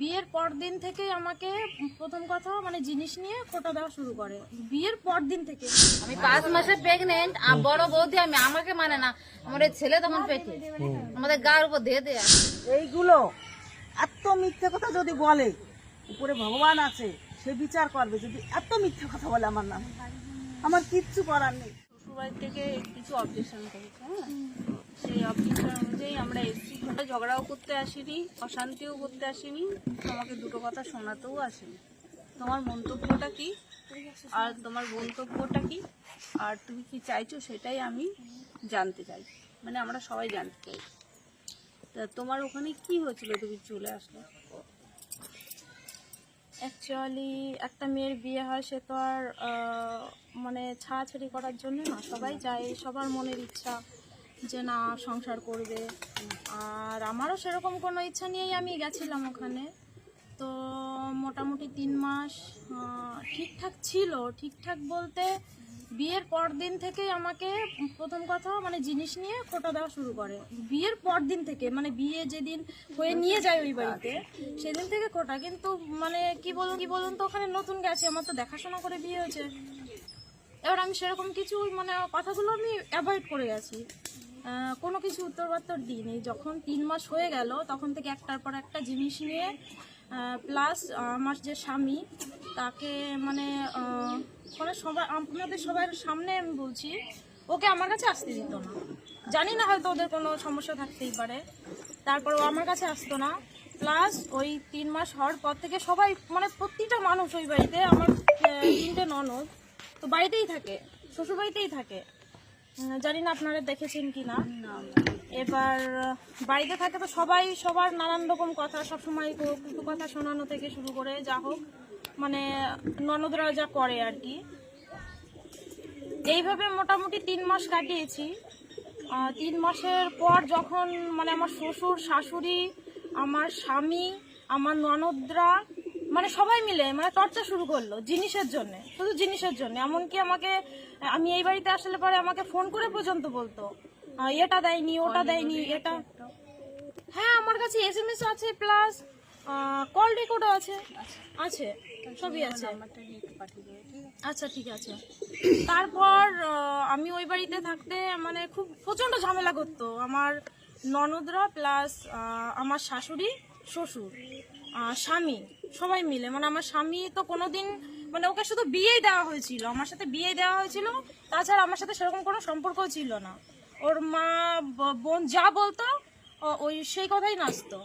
বিয়ের পর দিন থেকেই আমাকে প্রথম কথা মানে জিনিস নিয়ে খোটা দেওয়া শুরু করে। বিয়ের পর দিন থেকে আমি পাঁচ মাসে প্রেগনেন্ট বড় বৌদি আমি আমাকে মানে না আমার ছেলে তখন পেটে। আমাদের গার উপর দিয়ে দেয়া। এইগুলো এত মিথ্যে কথা যদি বলে উপরে ভগবান আছে সে বিচার করবে। যদি এত মিথ্যে কথা বলে আমার নাম আমার কিচ্ছু করার নেই। শ্বশুরবাড়ি থেকে কিছু অবজেকশন করেছে হ্যাঁ? সেই অবজেকশন অনুযায়ী আমরা এসছি। ঝগড়াও করতে আসিনি, অশান্তিও করতে আসিনি। তোমাকে দুটো কথা শোনাতেও আসিনি। তোমার মন্তব্যটা কি? আর তোমার মন্তব্যটা কি? আর তুমি কি চাইছো সেটাই আমি জানতে চাই। মানে আমরা সবাই জানতে চাই। তা তোমার ওখানে কি হয়েছিল তুমি চলে আসলে? অ্যাকচুয়ালি একটা মেয়ের বিয়ে হয়, সে তো আর মানে ছাড়াছাড়ি করার জন্য না। সবাই যায়, সবার মনের ইচ্ছা। যে না, সংসার করবে। আর আমারও সেরকম কোনো ইচ্ছা নিয়েই আমি গেছিলাম ওখানে। তো মোটামুটি তিন মাস ঠিকঠাক ছিল। ঠিকঠাক বলতে বিয়ের পর দিন থেকেই আমাকে প্রথম কথা মানে জিনিস নিয়ে খোটা দেওয়া শুরু করে। বিয়ের পর দিন থেকে মানে বিয়ে যেদিন হয়ে নিয়ে যায় ওই বাড়িতে, সেদিন থেকে খোটা। কিন্তু মানে কি বলুন কি বলুন তো, ওখানে নতুন গেছে, আমার তো দেখাশোনা করে বিয়ে হয়েছে। এবার আমি সেরকম কিছু মানে কথাগুলো আমি অ্যাভয়েড করে গেছি। কোনো কিছু উত্তরবাত্তর দিইনি। যখন তিন মাস হয়ে গেল, তখন থেকে একটার পর একটা জিনিস নিয়ে প্লাস আমার যে স্বামী, তাকে মানে মানে সবাই আপনাদের সবার সামনে আমি বলছি, ওকে আমার কাছে আসতে দিত না। জানি না হয়তো ওদের কোনো সমস্যা থাকতেই পারে। তারপর ও আমার কাছে আসতো না। প্লাস ওই তিন মাস হওয়ার পর থেকে সবাই মানে প্রতিটা মানুষ ওই বাড়িতে, আমার তিনটে ননদ, তো বাড়িতেই থাকে শ্বশুর বাড়িতেই থাকে। জানি না আপনারা দেখেছেন কি না এবার বাড়িতে থাকে তো সবাই, সবার নানান রকম কথা, সবসময় কুটু কথা শোনানো থেকে শুরু করে যা হোক মানে ননদরা যা করে আর কি। এইভাবে মোটামুটি তিন মাস কাটিয়েছি। তিন মাসের পর যখন মানে আমার শ্বশুর, শাশুড়ি, আমার স্বামী, আমার ননদরা মানে সবাই মিলে মানে চর্চা শুরু করল জিনিসের জন্য শুধু জিনিসের জন্য। এমনকি আমাকে আমি এই বাড়িতে আসলে পরে আমাকে ফোন করে পর্যন্ত বলতো এটা দেয়নি ওটা দেয়নি এটা। হ্যাঁ আমার কাছে এস এম এস আছে প্লাস কল রেকর্ডও আছে। আছে সবই আছে। আচ্ছা ঠিক আছে। তারপর আমি ওই বাড়িতে থাকতে মানে খুব প্রচণ্ড ঝামেলা করতো। আমার ননদরা প্লাস আমার শাশুড়ি শ্বশুর স্বামী, সবাই মিলে। মানে আমার স্বামী তো কোনোদিন মানে ওকে শুধু বিয়েই দেওয়া হয়েছিল, আমার সাথে বিয়ে দেওয়া হয়েছিল, তাছাড়া আমার সাথে সেরকম কোনো সম্পর্ক ছিল না। ওর মা বোন যা বলতো ওই সেই কথাই নাচতো।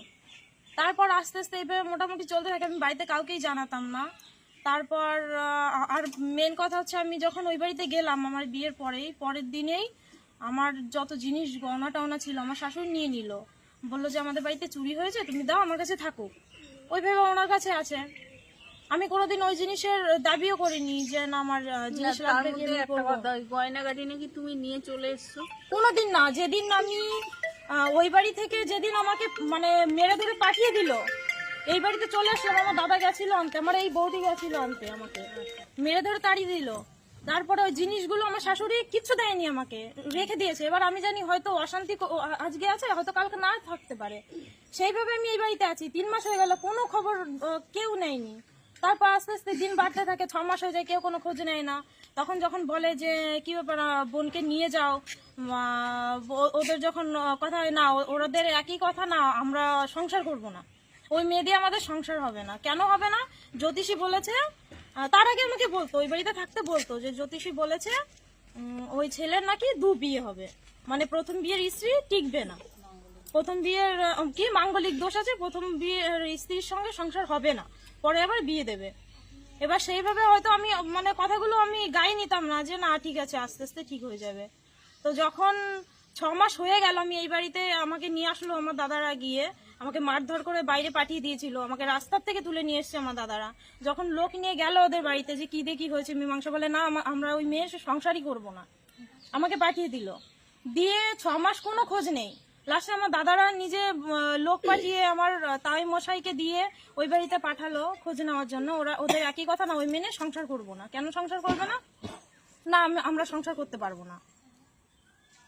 তারপর আস্তে আস্তে এইভাবে মোটামুটি চলতে থাকে, আমি বাড়িতে কাউকেই জানাতাম না। তারপর আর মেন কথা হচ্ছে আমি যখন ওই বাড়িতে গেলাম আমার বিয়ের পরেই, পরের দিনেই আমার যত জিনিস গহনা টহনা ছিল, আমার শাশুড়ি নিয়ে নিল। বলল যে আমাদের বাড়িতে চুরি হয়েছে তুমি দাও আমার কাছে থাকুক ওইভাবে ওনার কাছে আছে। আমি কোনোদিন ওই জিনিসের দাবিও করিনি যে না আমার জিনিস লাগবে কি আমি করব। গয়নাগাটি নাকি তুমি নিয়ে চলে এসছো? কোনোদিন না যেদিন আমি ওই বাড়ি থেকে যেদিন আমাকে মানে মেরে ধরে পাঠিয়ে দিল এই বাড়িতে চলে আসলাম আমার দাদা গেছিল আনতে আমার এই বৌদি গেছিল আনতে আমাকে মেরে ধরে তাড়িয়ে দিল। তারপরে ওই জিনিসগুলো আমার শাশুড়ি কিচ্ছু দেয়নি আমাকে, রেখে দিয়েছে। এবার আমি জানি হয়তো অশান্তি আজকে আছে, হয়তো কালকে না থাকতে পারে। সেইভাবে আমি এই বাড়িতে আছি। তিন মাস হয়ে গেল, কোনো খবর কেউ নেয়নি। তারপর আস্তে আস্তে দিন বাড়তে থাকে, ছ মাস হয়ে যায়, কেউ কোনো খোঁজ নেয় না। তখন যখন বলে যে, কি ব্যাপার বোনকে নিয়ে যাও। ওদের যখন কথা হয়, না ওদের একই কথা, না, আমরা সংসার করব না। ওই মেয়ে দিয়ে আমাদের সংসার হবে না। কেন হবে না? জ্যোতিষী বলেছে তার আগে আমাকে বলতো, ওই বাড়িতে থাকতে বলতো যে জ্যোতিষী বলেছে ওই ছেলের নাকি দু বিয়ে হবে। মানে প্রথম বিয়ের স্ত্রী টিকবে না। প্রথম বিয়ের কি মাঙ্গলিক দোষ আছে? প্রথম বিয়ের স্ত্রীর সঙ্গে সংসার হবে না। পরে আবার বিয়ে দেবে। এবার সেইভাবে হয়তো আমি মানে কথাগুলো আমি গায়ে নিতাম না যে, না, ঠিক আছে, আস্তে আস্তে ঠিক হয়ে যাবে। তো যখন ছ মাস হয়ে গেল, আমি এই বাড়িতে আমাকে নিয়ে আসলো আমার দাদারা গিয়ে আমাকে মারধর করে বাইরে পাঠিয়ে দিয়েছিল। আমাকে রাস্তার থেকে তুলে নিয়ে এসছে আমার দাদারা। যখন লোক নিয়ে গেল ওদের বাড়িতে যে কি দেখি হয়েছে মীমাংসা বলে, না আমরা ওই মেয়ের সংসারই করব না। আমাকে পাঠিয়ে দিল। দিয়ে ছ মাস কোনো খোঁজ নেই। লাস্টে আমার দাদারা নিজে লোক পাঠিয়ে আমার তাই মশাইকে দিয়ে ওই বাড়িতে পাঠালো খোঁজ নেওয়ার জন্য। ওরা, ওদের একই কথা না, ওই মেনে সংসার করব না। কেন সংসার করবে না? না আমরা সংসার করতে পারব না।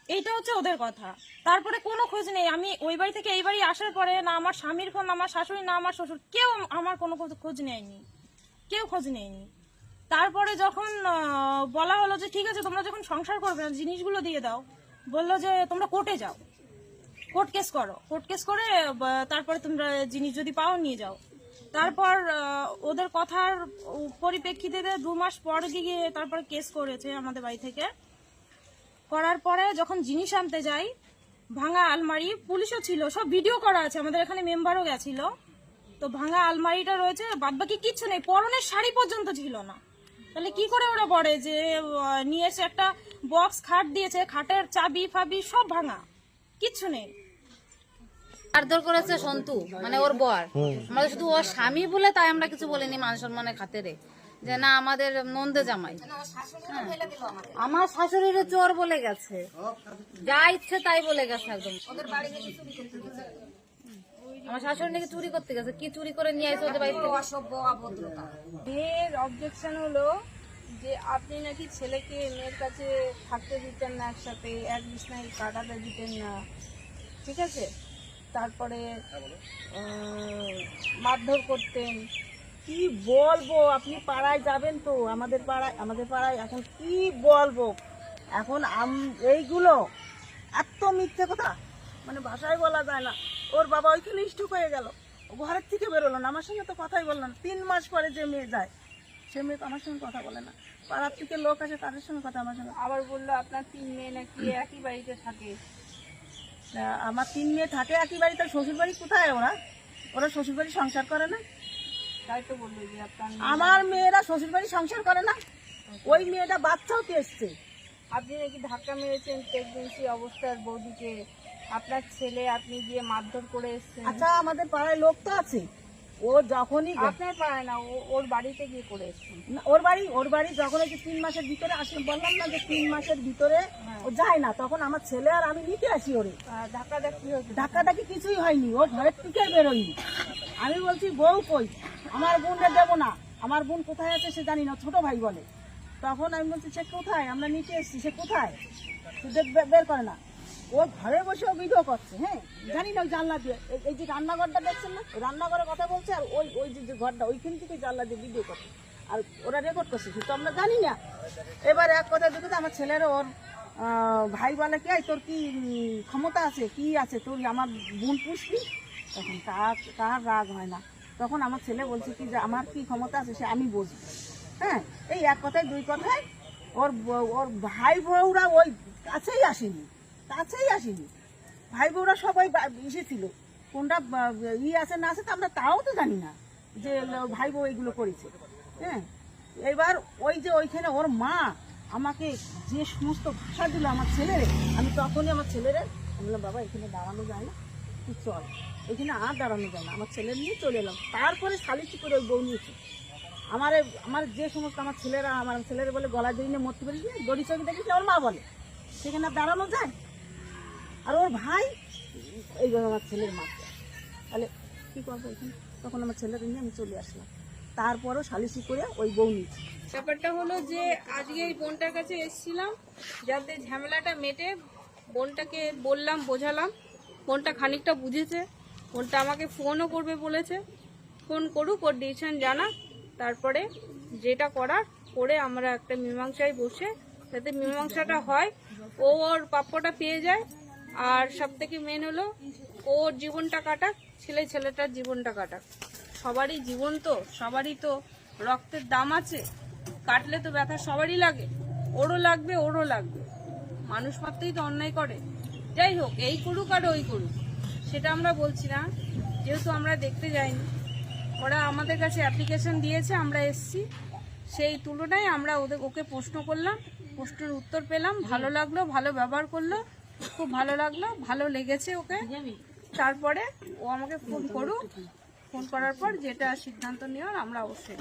এইটা হচ্ছে ওদের কথা। তারপরে কোনো খোঁজ নেই। আমি ওই বাড়ি থেকে এই বাড়ি আসার পরে না আমার স্বামীর ফোন না আমার শাশুড়ি না আমার শ্বশুর কেউ আমার কোনো খোঁজ- নেয়নি। কেউ খোঁজ নেয়নি। তারপরে যখন বলা হলো যে ঠিক আছে তোমরা যখন সংসার করবে না, জিনিসগুলো দিয়ে দাও বলল যে তোমরা কোর্টে যাও। কোর্ট কেস করো। কোর্ট কেস করে তারপরে তোমরা জিনিস যদি পাও নিয়ে যাও। তারপর ওদের কথার পরিপ্রেক্ষিতে দু মাস পর গিয়ে তারপরে কেস করেছে আমাদের বাড়ি থেকে। করার পরে যখন জিনিস আনতে যাই ভাঙা আলমারি পুলিশও ছিল সব ভিডিও করা আছে আমাদের এখানে মেম্বারও গেছিল। তো ভাঙা আলমারিটা রয়েছে বাদ বাকি কিচ্ছু নেই পরনের শাড়ি পর্যন্ত ছিল না। তাহলে কি করে ওরা বলে যে নিয়ে এসে একটা বক্স খাট দিয়েছে খাটের চাবি ফাবি সব ভাঙা কিচ্ছু নেই। মারধর করেছে সন্তু মানে ওর বর। আমরা শুধু ওর স্বামী বলে তাই আমরা কিছু বলিনি মান সম্মানের খাতেরে। যে না আমাদের নন্দে জামাই। হ্যাঁ। আমার শাশুড়ির চোর বলে গেছে। যা ইচ্ছে তাই বলে গেছে একদম। আমার শাশুড়ি নাকি চুরি করতে গেছে। কি চুরি করে নিয়ে আসে ওদের বাড়িতে? মেয়ের অবজেকশন হলো যে আপনি নাকি ছেলেকে মেয়ের কাছে থাকতে দিতেন না একসাথে এক বিছনায় কাটাতে দিতেন না। ঠিক আছে? তারপরে মারধর করতেন। কি বলব? আপনি পাড়ায় যাবেন তো আমাদের পাড়ায় আমাদের পাড়ায় এখন কি বলব? এখন এইগুলো এত মিথ্যে কথা মানে ভাষায় বলা যায় না। ওর বাবা ওইখানে স্টুক হয়ে গেল। ও ঘরের থেকে বেরোলো না আমার সঙ্গে তো কথাই বলল না। তিন মাস পরে যে মেয়ে যায় সে মেয়ে তো আমার সঙ্গে কথা বলে না। পাড়ার থেকে লোক আসে তাদের সঙ্গে কথা আমার সঙ্গে আবার বলল আপনার তিন মেয়ে নাকি একই বাড়িতে থাকে? আমার তিন মেয়ে থাকে একই বাড়িতে শ্বশুর বাড়ি কোথায় ওরা? ওরা শ্বশুর বাড়ি সংসার করে না? আমার মেয়েরা শ্বশুর বাড়ি সংসার করে না। ওই মেয়েটা বাচ্চাও এসছে। আপনি নাকি ধাক্কা মেরেছেন? প্রেগনেন্সি অবস্থার বৌদিকে। আপনার ছেলে আপনি গিয়ে মারধর করে এসেছেন। আচ্ছা আমাদের পাড়ায় লোক তো আছে। ও যখনই আপনার পাড়ায় না ওর বাড়িতে গিয়ে করে এসেছেন। ওর বাড়ি ওর বাড়ি যখন ওই যে তিন মাসের ভিতরে আসে বললাম না যে তিন মাসের ভিতরে ও যায় না তখন আমার ছেলে আর আমি নিতে আসি ওরে। ধাক্কা ধাক্কা ধাক্কি কিছুই হয়নি ও ঘরের থেকে বেরোয়নি। আমি বলছি, বউ কই? আমার বোনকে দেবো না। আমার বোন কোথায় আছে সে জানি না, ছোট ভাই বলে। তখন আমি বলছি, সে কোথায়? আমরা নিচে এসেছি, সে কোথায়? বের করে না। ও ঘরে বসে ভিডিও করছে হ্যাঁ? জানি না জানলা দিয়ে এই- যে রান্নাঘরটা দেখছেন না? রান্নাঘরের কথা বলছে আর ওই ওই যে ঘরটা, ওইখান থেকে জানলা দিয়ে ভিডিও করছে। আর ওরা রেকর্ড করছে, সে তো আমরা জানি না। এবার এক কথা দেখে আমার ছেলের ওর ভাই বলে, কি তোর কি ক্ষমতা আছে? কি আছে? তোর আমার বোন পুষবি? তখন তার তার রাগ হয় না। তখন আমার ছেলে বলছে কি যে, আমার কি ক্ষমতা আছে সে আমি বুঝব। হ্যাঁ এই এক কথায়, দুই কথায় ওর ওর ভাই বউরা ওই কাছেই আসেনি কাছেই আসেনি। ভাই বউরা সবাই এসেছিল কোনটা ই আছে না আছে তা আমরা তাও তো জানি না যে ভাই বউ এগুলো করেছে। হ্যাঁ এবার ওই যে ওইখানে ওর মা আমাকে যে সমস্ত ভাষা দিল আমার ছেলেরে, আমি তখনই আমার ছেলেরে, আমি বললাম, বাবা, এখানে দাঁড়ানো যায় না। তুই চল। এখানে আর দাঁড়ানো যায় না। আমার ছেলের নিয়ে চলে এলাম। তারপরে সালিশি করে ওই বউ নিয়েছি। আমার আমার যে সমস্ত আমার ছেলেরা আমার ছেলেরা বলে, গলা জড়িয়ে মরতে পারিস দড়ি চোখে দেখিস ওর মা বলে। সেখানে আর দাঁড়ানো যায়? আর ওর ভাই এইভাবে আমার ছেলের মা। তাহলে কী করব এখানে? তখন আমার ছেলেকে নিয়ে আমি চলে আসলাম। তারপরও সালিশি করে ওই বউ নিয়েছি। ব্যাপারটা হলো যে, আজকে এই বোনটার কাছে এসেছিলাম। যাতে ঝামেলাটা মেটে, বোনটাকে বললাম, বোঝালাম। বোনটা খানিকটা বুঝেছে। বোনটা আমাকে ফোনও করবে বলেছে। ফোন করুক, ওর ডিসিশন জানা তারপরে যেটা করার, করে আমরা একটা মীমাংসায় বসে যাতে মীমাংসাটা হয়, ও ওর প্রাপ্যটা পেয়ে যায়। আর সব থেকে মেন হলো ওর জীবনটা কাটাক, ছেলে ছেলেটার জীবনটা কাটাক। সবারই জীবন তো, সবারই তো রক্তের দাম আছে। কাটলে তো ব্যথা সবারই লাগে। ওরও লাগবে ওরও লাগবে। মানুষ মাত্রই তো অন্যায় করে। যাই হোক, এই করুক আর ওই করুক। সেটা আমরা বলছি না। যেহেতু আমরা দেখতে যাইনি। ওরা আমাদের কাছে অ্যাপ্লিকেশন দিয়েছে, আমরা এসছি। সেই তুলনায় আমরা ওদের, ওকে প্রশ্ন করলাম, প্রশ্নের উত্তর পেলাম, ভালো লাগল, ভালো ব্যবহার করল, খুব ভালো লাগল, ভালো লেগেছে ওকে। তারপরে ও আমাকে ফোন করুক। ফোন করার পর যেটা সিদ্ধান্ত নেওয়ার আমরা অবশ্যই